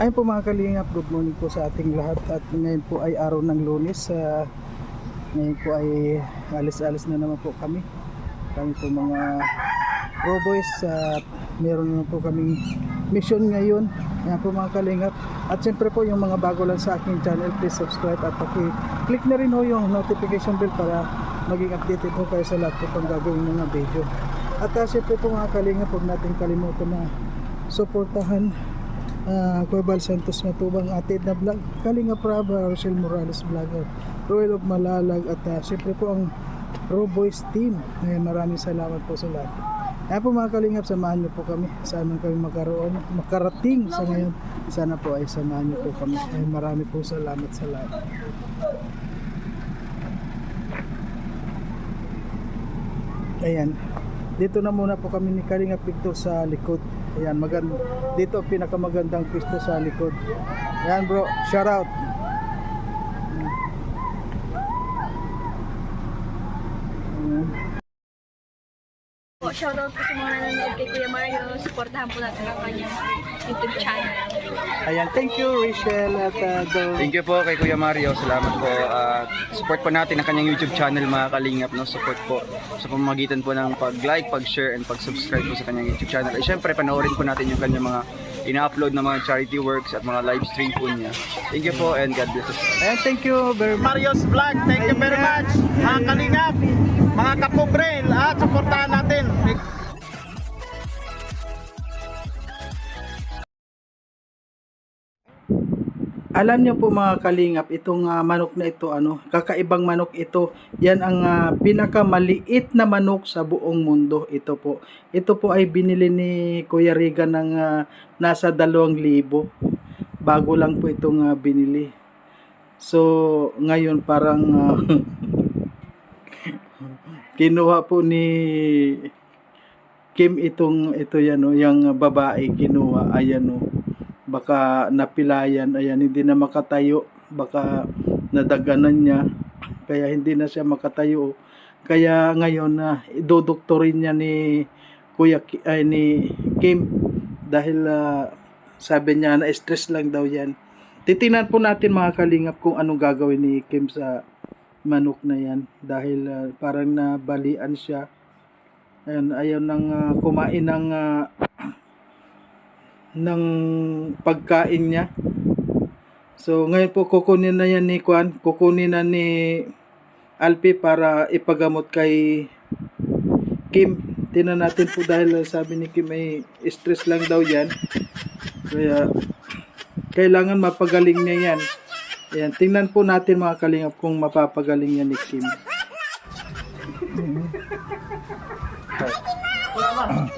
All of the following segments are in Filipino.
Ayun po mga kalingap, good morning po sa ating lahat. At ngayon po ay araw ng lunes. Uh, ngayon po ay alis-alis na naman po kami. Kami po mga Pro Boys at meron naman po kaming mission ngayon. Yan po mga kalingap. At syempre po yung mga bago lang sa aking channel please subscribe at paki-click na rin ho yung notification bell para maging updated po kayo sa lahat po pang gagawin mga video at uh, syempre po mga kalingap huwag natin kalimutan na suportahan uh, Kuya Bal Santos Matubang atid na vlog Kalinga Praba Rochelle Morales Vlogger Royal of Malalag at uh, syempre po ang Pro team. Eh, maraming salamat po sa lahat. Kaya po mga kalingap samahan niyo po kami. Saan kami magkaroon makarating sa ngayon sana po ay samahan niyo po kami. Ay marami po salamat sa lahat. Ayan dito na muna po kami ni Kalingap Victor sa likod ayan maganda dito pinakamagandang pwesto sa likod ayan bro shout out shoutout po sa mga nanonood kay Kuya Mario. Supportahan po natin ang kanyang YouTube channel. Ayan, thank you Rachel at uh. Thank you po kay Kuya Mario. Salamat po. At support po natin ang kanyang YouTube channel mga kalingap. No? Support po sa pamamagitan po ng pag-like, pag-share, and pag-subscribe po sa kanyang YouTube channel. At syempre, panoorin po natin yung kanyang mga ina-upload na mga charity works at mga live stream po niya. Thank you po and God bless us. Ayan, thank you very much. Mario's Vlog. Thank you very much. Mga kalingap, mga kapobre, at suportahan natin. Alam niyo po mga kalingap, itong ah, manok na ito, ano, kakaibang manok ito. Yan ang ah, pinakamaliit na manok sa buong mundo. Ito po. Ito po ay binili ni Kuya Riga ng ah, nasa 2,000. Bago lang po itong ah, binili. So, ngayon parang ah, kinuha po ni Kim itong ito yan oh, yung babae kinuha ayan oh baka napilayan ayan hindi na makatayo. Baka nadaganan niya. Kaya hindi na siya makatayo. Kaya ngayon na idodoktorin niya ni Kuya ay ni Kim. Dahil ah, sabi niya na stress lang daw yan. Titingnan po natin mga kalingap kung anong gagawin ni Kim sa manok na yan. Dahil ah, parang nabalian siya. Ayun ayaw nang ah, kumain ng ah, ng pagkain niya. So ngayon po kukunin na yan ni Kwan, kukunin na ni Alpi para ipagamot kay Kim. Tinan natin po dahil sabi ni Kim ay stress lang daw yan. Kaya kailangan mapagaling niya yan. Ayan, tingnan po natin mga kalingap kung mapapagaling yan ni Kim.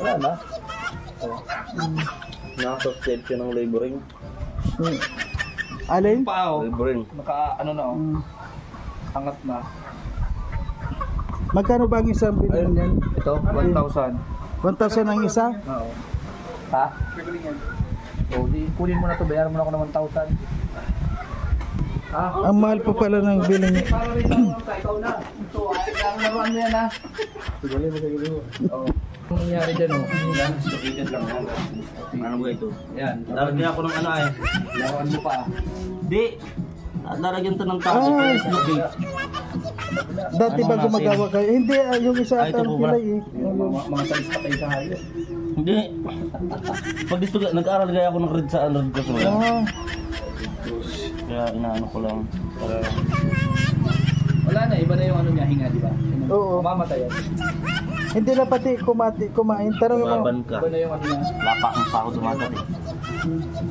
Wala na. Naka-subscribe siya ng laboring. Hmm. Alin? Pao, Laboring. naka ano na oh, Hmm. angat na. Magkano ba ang isang bilhin niyan? Ito, 1,000. 1,000 ang isa? Oo. Ha? O, di, kunin mo na to, bayaran mo na ako ng 1,000. Ha? Ang mahal po pala ng bilhin niya. Para rin ako sa ikaw na. Ito, ay, ang laruan mo yan ha. Sige, sige, Oo. Ang nangyari dyan oh. Yan, Sukited lang yan. Ano ba ito? yan. Daragyan ako ng ano ay. Laruan mo pa. Di. Daragyan to ng tao. Ah. Suki. Dati Ano ba gumagawa kayo? Hindi, ah, yung isa Ay, at ito ang po ba? pilay eh. Mga, mga salis pa kayo sa hayop. Hindi. Pag gusto nag-aral gaya ako ng red sa ano ko wala. Ah, Kaya inaano ko lang. Para Wala na, iba na yung ano niya, hinga, di ba? Oo. Mamatay yan. hindi na pati kumati, kumain. Tanong mo, lumaban ka. Iba na yung ano niya. Lapa ang sahod umagat eh.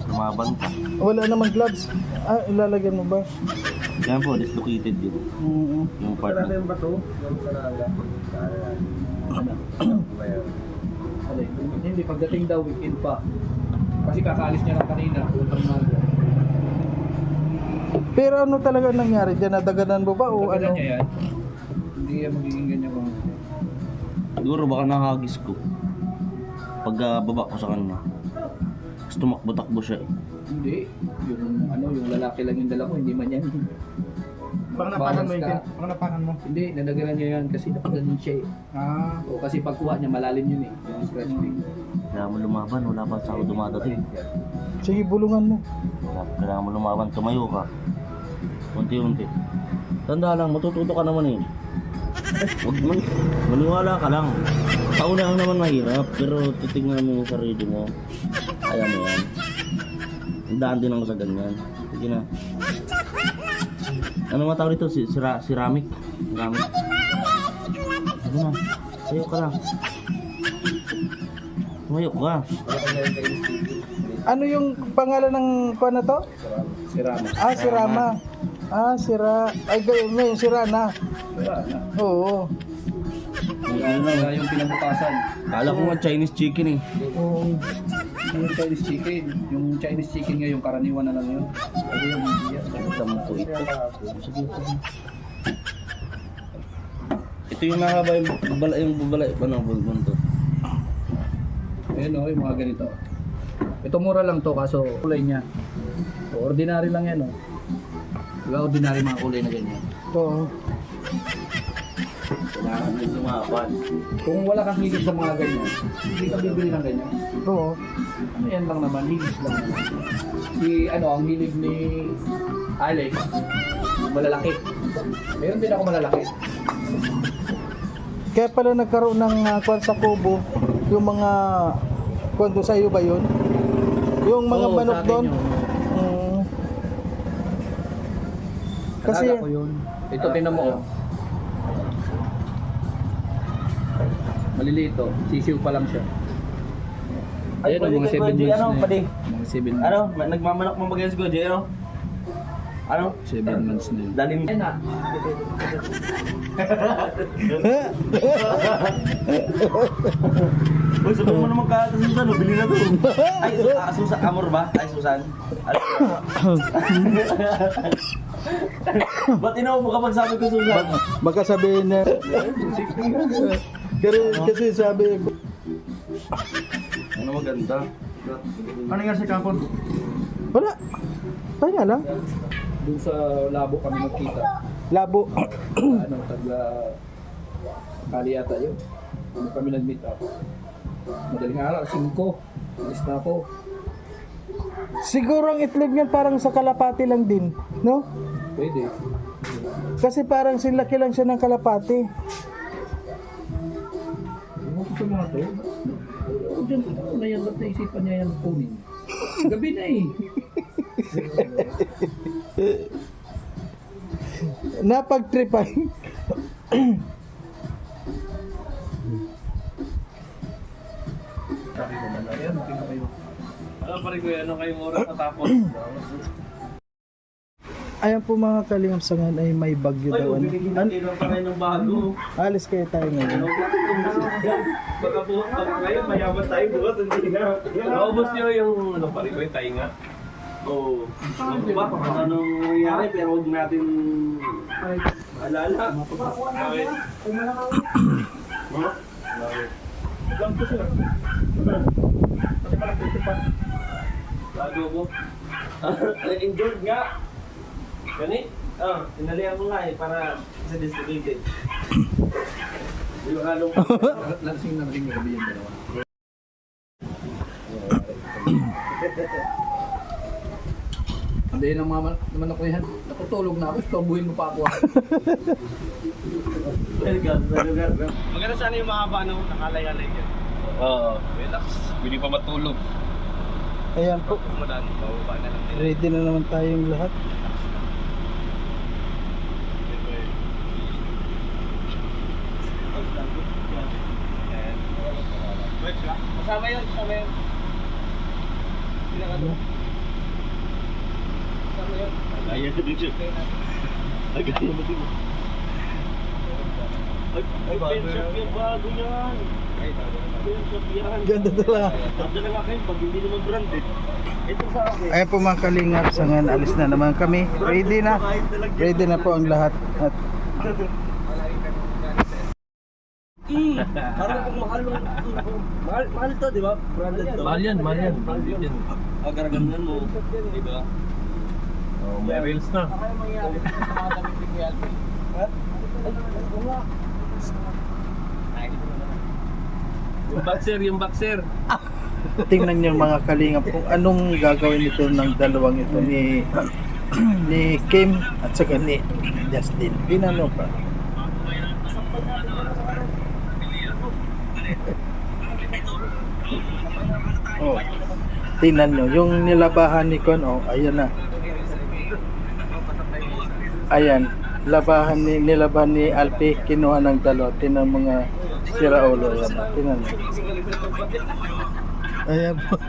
Lumaban ka. wala namang gloves. Ah, ilalagyan mo ba? Yan po, dislocated yun. Mm Yung part na. yung bato, yung sa naga. Alay, hindi, pagdating daw, weekend pa. Kasi kakaalis niya lang kanina, puntang maga. Pero ano talaga nangyari dyan? Nadaganan mo ba o ano? niya yan, hindi yan magiging ganyan kung Siguro baka nakagis ko. Pag ah, baba ko sa kanya. Tapos tumakbo-takbo siya eh. hindi. Yung ano, yung lalaki lang yung dala ko, hindi man yan. Baka napakan mo yun, Baka napakan mo. Hindi, nadaganan niya yan kasi napaganon siya eh. Ah, O kasi pagkuha niya malalim yun eh, yung scratch ring. Kailangan mo lumaban, wala pa sa dumadating. Sige, bulungan mo. Wala, Kailangan mo lumaban, tumayo ka. Unti-unti. Tanda lang, matututo ka naman eh. Huwag man, maniwala ka lang. Sa una lang naman mahirap, pero titignan mo yung sarili mo. Kaya mo yan. Daan din ako sa ganyan. Sige na. Ano nga tawag dito? Si, sira, ceramic? Ceramic. Sige na. Sayo ka lang. Tumayo ka. Ano yung pangalan ng kuan na to? Si Rama. Ah, si Rama. Ah, si Ra... Ay, gayon ngayon, si Rana. Oo. Ano na yung pinabutasan. Kala ko nga Chinese chicken eh. Oo. Yung Chinese chicken. Yung Chinese chicken ngayon, karaniwan na lang yun. Pero yung hindi yan. Damo ko ito. Sige, sige. Ito yung mahaba yung bubala, yung bubala, ano, bulbon to. Ayan o, yung mga ganito. Ito mura lang to, kaso kulay niya. Ordinary lang yan o. Diba ordinary mga kulay na ganyan. Oo. Kailangan yung lumaban. Kung wala kang hilig sa mga ganyan, hindi ka bibili ng ganyan. Oo. Ano yan lang naman, hilig lang naman. Si ano, ang hilig ni Alex, malalaki. Meron din ako malalaki. Kaya pala nagkaroon ng uh, kwan sa Kubo, yung mga kwan sa iyo ba yun? Yung mga Oo, manok sa akin doon? yun. Mm. Kasi, Alala ko yun. Ito, tinan mo. oh. Maliliit to. Sisiw pa lang siya. Ay, Ayan o, mga 7 pwede, months ano, na pwede. yun. Mga 7 months. Ano, ma- nagmamanok mo Jay, ano? Ano? 7 months na yun. Dalim. Uy, sabi mo naman ka Susan, oh, bili na to. Ay, su ah, Susan, Amor ba? Ay, Susan. Ano? Ba't inaw mo kapag sabi ko Susan? baka sabihin na, kasi, kasi sabi, Ano maganda? Ano nga sa kapon? wala, pahinga lang, Doon sa labo kami nagkita. labo. ano, tagla... Kali yata yun. Doon kami nag-meet up. Madaling araw, 5. Alis na ako. Siguro ang itlog niyan parang sa kalapati lang din, no? Pwede. Kasi parang sinlaki lang siya ng kalapati. Ano ko sa mga to? Dyan, ano na yan, ba't naisipan niya yan kunin? Gabi na eh. Napag-tripay. Ayan, tingnan kayo. Ano pa rin ko ano kayong oras natapos? Ayan po mga kalingam sangan ay may bagyo Ay, daw. Ano? natin ng parang ng bago. Alis kayo tayo ngayon. Baka po, pag ngayon mayaman tayo bukas, hindi na. Naubos niyo yung ano pa rin ko, yung tainga. Oo. Ano ba kung anong nangyari pero huwag natin maalala. Bakit? Huh? Bago mo. Enjoyed nga. Gani? Ah, sinalihan mo nga eh para sa distributed. Yung halong Lasing na rin gabi yung dalawa. Sabihin ng mga man- naman ako yan, natutulog na ako, istorbuhin mo pa ako. Maganda sana yung mahaba no, nakalay-alay yun. Oo. Relax, hindi pa matulog. Ayan po. Na lang din. Ready na naman tayong lahat. Kasama yun, kasama yun. Pinakano. Kaya ko din siya. Ay, gano'n ba din? Ay, ay, penshop yan, bago yan. Penshop yan. Ganda talaga. Tanda na nga kayo, pag hindi naman branded. Ito sa akin. Ayan po mga kalingap sangan. Alis na naman kami. Ready na. Ready na po ang lahat. At Parang kung mahal mo. Mahal, mahal to, di ba? Branded to. Mahal yan, mahal yan. Mahal yan. Mo. Di ba? Oh, may reels na. Yung boxer, yung boxer. tingnan niyo mga kalingap kung anong gagawin nito ng dalawang ito ni ni Kim at saka ni Justin. Pinano pa? oh. Tingnan nyo, yung nilabahan ni Kon, oh, ayan na. Ayan, labahan ni nilabahan ni Alpi kinuha ng dalawa. Tingnan mga siraulo yan. Tingnan nyo. Ayan po.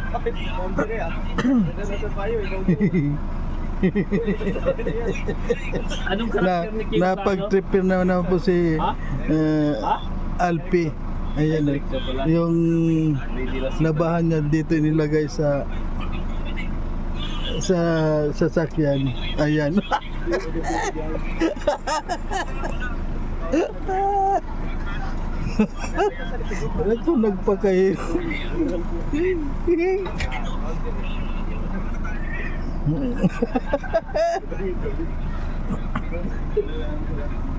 Anong na, napag-tripper na naman po si eh, Alpi. Ayan, eh. yung labahan niya dito nilagay sa sa sasakyan. Ayan. Ito nagpakain.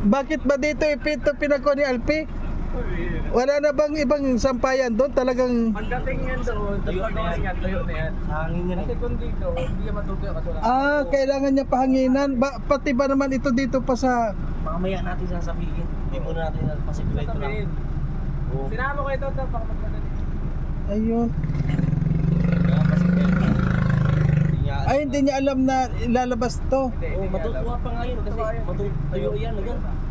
Bakit ba dito ipito pinako ni Alpi? Wala na bang ibang sampayan doon? Talagang Pagdating yan doon, tuyo na yan, tuyo na yan. Hangin yan. Kasi kung dito, hindi yan matutuyo kasi wala. Ah, kailangan niya pahanginan. Ba, pati ba naman ito dito pa sa Mamaya natin sasabihin. Hindi mo natin napasikwento lang. Sasabihin. Oo. Sinama ko ito, ito, baka magmadali. Ayun. Hindi Ay, hindi niya alam na ilalabas to. Oo, matutuwa pa nga yun kasi matutuyo yan agad.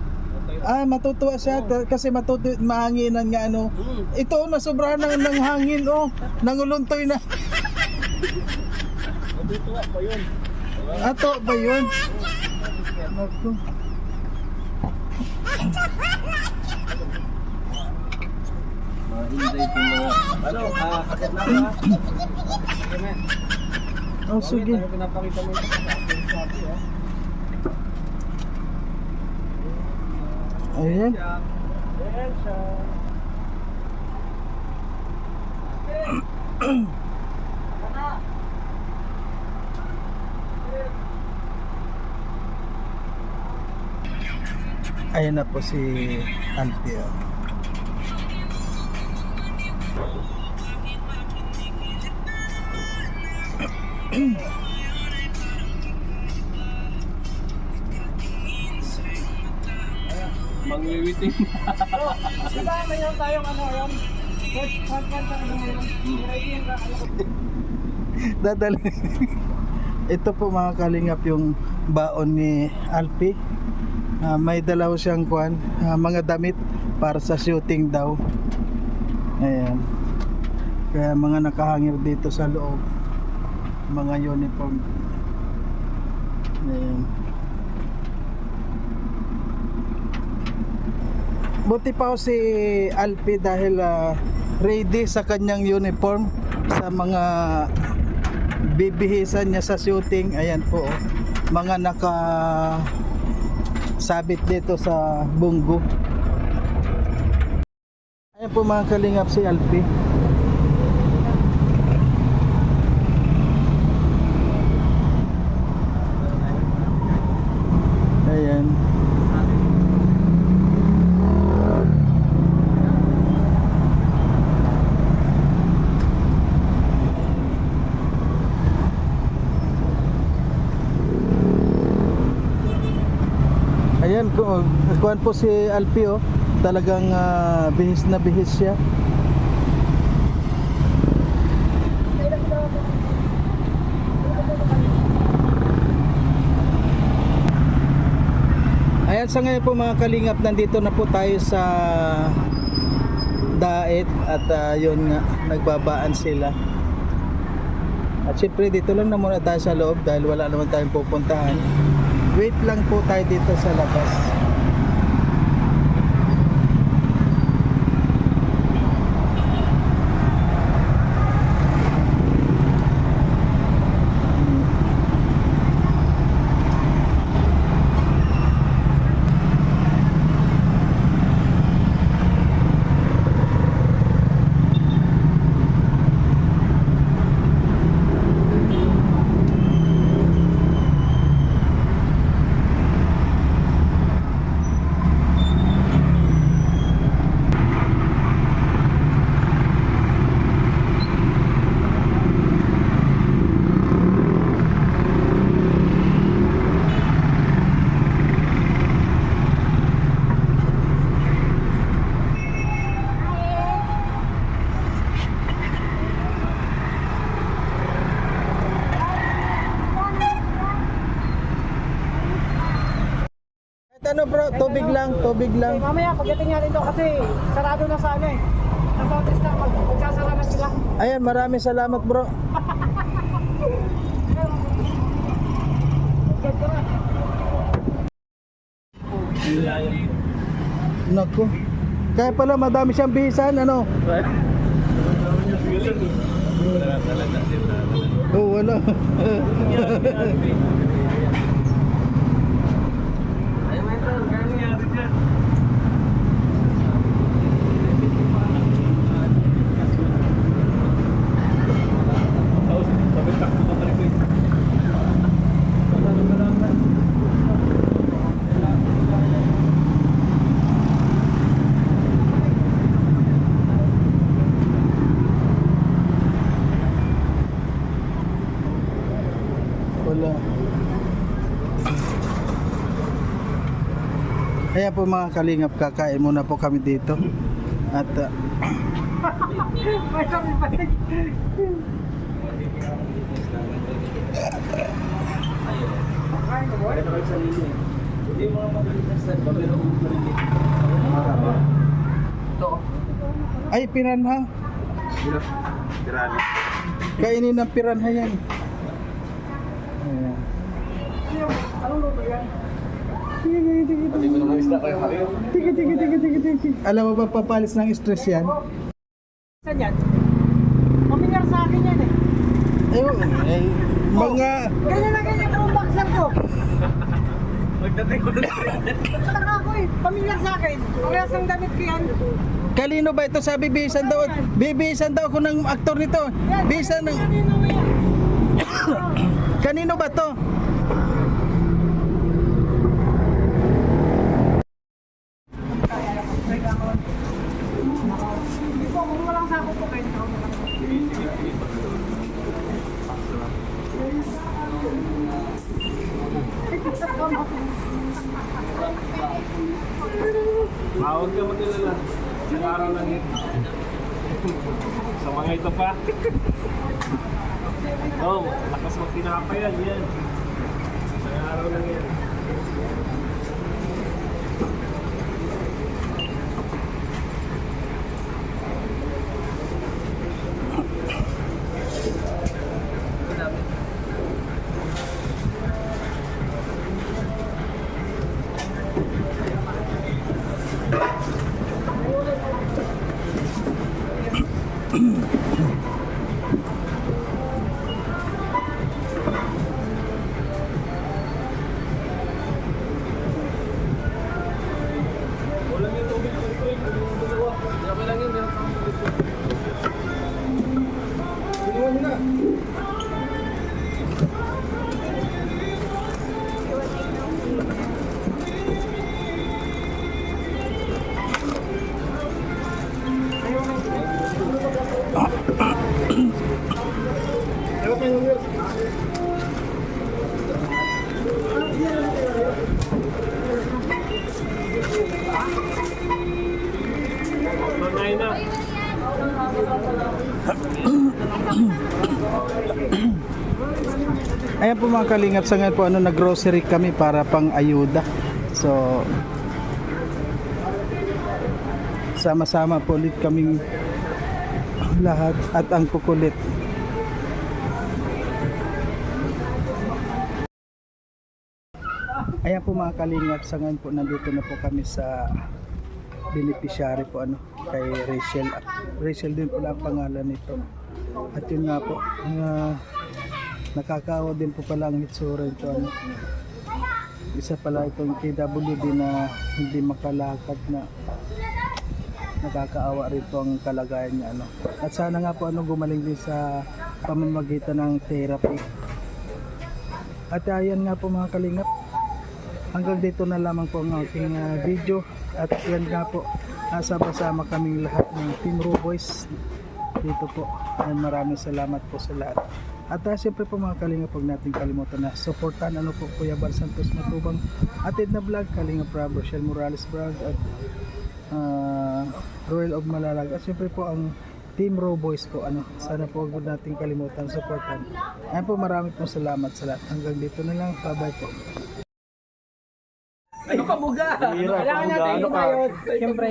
Ah, matutuwa siya ta- kasi matutu mahanginan nga ano. Hmm. Ito, nasobrahan ng, ng hangin, oh. Nanguluntoy na. Matutuwa pa yun. Ato ba yun? Naku. Ma-enjoy po mga... Ano, ah, kaset na ba? Oh, sige. Pinapakita mo ito sa akin, sabi, oh. Ayan. Ayan siya. Ayan na po si Alfie. Mangwiwiting. Diba, mayroon tayong ano yun? First, ano yun? Dadali. Ito po mga kalingap yung baon ni Alpi. Ah, may dalaw siyang kwan, ah, mga damit para sa shooting daw. Ayan. Kaya mga nakahangir dito sa loob. Mga uniform. Ayan. Buti pa ho si Alpi dahil ah, ready sa kanyang uniform sa mga bibihisan niya sa shooting. Ayan po. oh. Mga naka sabit dito sa bunggo. Ayan po mga kalingap si Alpi. Ayan. Ayan ko, kuan po si Alpi oh. Talagang ah, bihis na bihis siya. Ayan sa ngayon po mga kalingap nandito na po tayo sa Daet at ah, yun nga nagbabaan sila. At syempre dito lang na muna tayo sa loob dahil wala naman tayong pupuntahan. Wait lang po tayo dito sa labas. Ano bro, tubig lang, tubig lang. Mamaya, pagdating natin doon kasi sarado na sa ano eh. Sa Bautista, mag magsasara na sila. Ayan, maraming salamat bro. Naku. Kaya pala madami siyang bihisan, ano? Oh. Wala. Kaya po mga kalingap, kakain muna po kami dito. At rin. ay piranha. Kainin ng piranha yan. Ayan. Sige, sige, sige, sige. Sige, sige, sige, sige, sige. Alam mo ba papalis ng stress yan? Saan yan? Pamilyar sa akin yan eh. Ay, ay, mga Ganyan na ganyan ang boxer ko. Taka ako eh. Pamilyar sa akin. Parehas ang damit ko yan. Kalino ba ito? Sabi bihisan daw. Bibihisan daw ako ng aktor nito. Bihisan ng... Mo? Kanino ba to? Ayan po mga kalingap sa ngayon po ano nag-grocery kami para pang ayuda. So sama-sama po ulit kaming lahat at ang kukulit. Ayan po mga kalingap sa ngayon po nandito na po kami sa beneficiary po ano kay Rachel. Rachel din pala ang pangalan nito. At yun nga po, uh, nakakaawa din po pala ang itsura ito ano. Isa pala itong KWD na hindi makalakad na nakakaawa rin po ang kalagayan niya ano. At sana nga po ano gumaling din sa pamamagitan ng therapy. At ayan nga po mga kalingap. Hanggang dito na lamang po ang aking ah, video. At yan nga po, kasama-sama kaming lahat ng Team Raw Boys dito po. And maraming salamat po sa lahat. At uh, siyempre po mga kalinga, huwag natin kalimutan na supportan ano po Kuya Bal Santos Matubang atid na vlog, Kalinga Prab, Rochelle Morales vlog at uh, Royal of Malalag. At siyempre po ang Team Raw Boys po ano. Sana po huwag natin kalimutan supportan. Ayan po marami po salamat sa lahat. Hanggang dito na lang. Bye bye po. Ano ka buga? Mahirap. Kailangan Kung natin ka. kumayod. Siyempre,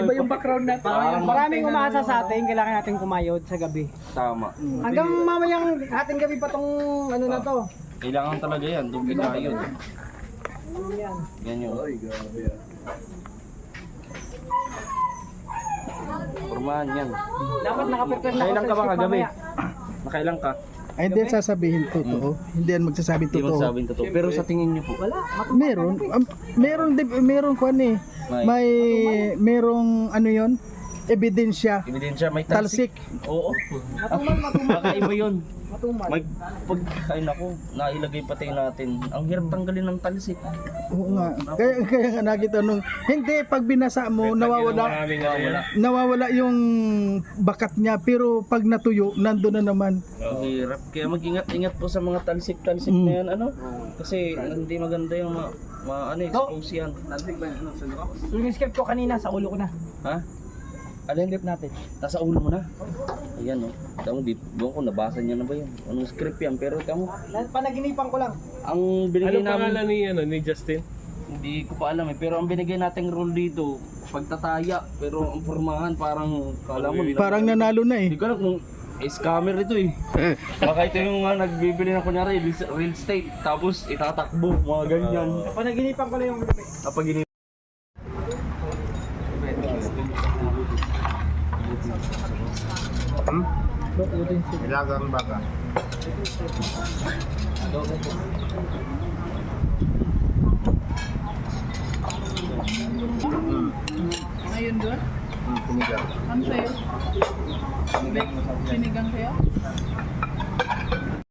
Iba yung background natin. Parang maraming umasa sa atin. Kailangan natin kumayod sa gabi. tama. Hanggang mamayang ating gabi pa tong ano na to. Kailangan talaga yan. Doble kayo. Yan. Yan yun. Ay, grabe ah. Formahan yan. Dapat nakaprepare na ako Kailan sa ka ba kagabi? mamaya. Nakailang ka? Ay, hindi yan sasabihin totoo. Hindi yan magsasabing Hindi mo totoo. Pero sa tingin niyo po, Wala. Meron, um, meron, di- meron ko ano eh. may, May, merong ano yon ebidensya, ebidensya, may talsik. talsik. Oo. Matumal, matumal. Kakaiba yun. Matumal. May pagkain ako, nailagay pati natin. Ang hirap tanggalin ng talsik. Oo nga. Kaya, kaya nga nakita nung, hindi, pag binasa mo, nawawala, nawawala yung bakat niya, pero pag natuyo, nandun na naman. Ang hirap. Kaya mag-ingat-ingat po sa mga talsik-talsik Mm. na yan, ano? Kasi hindi maganda yung ma, ma ano, expose yan. Yung script ko kanina, sa ulo ko na. Ha? Alin? Script natin. Nasa ulo mo na. Ayan, oh. Tamo, di, doon ko nabasa niya na ba yun? Anong script yan? Pero tamo, Na- Panaginipan ko lang. ang Ano binigay namin, pangalan ni, ano, ni Justin? hindi ko pa alam eh. Pero ang binigay nating rule dito, pagtataya. Pero ang formahan parang, kala mo, Parang nanalo na eh. Hindi ko alam kung scammer ito eh. Baka ito yung uh, nagbibili ng kunyari real, real estate tapos itatakbo mga ganyan. Panaginipan ko lang yung gabi. Kapag ini Ngayon doon? Ano sa'yo? Sinigang sa'yo?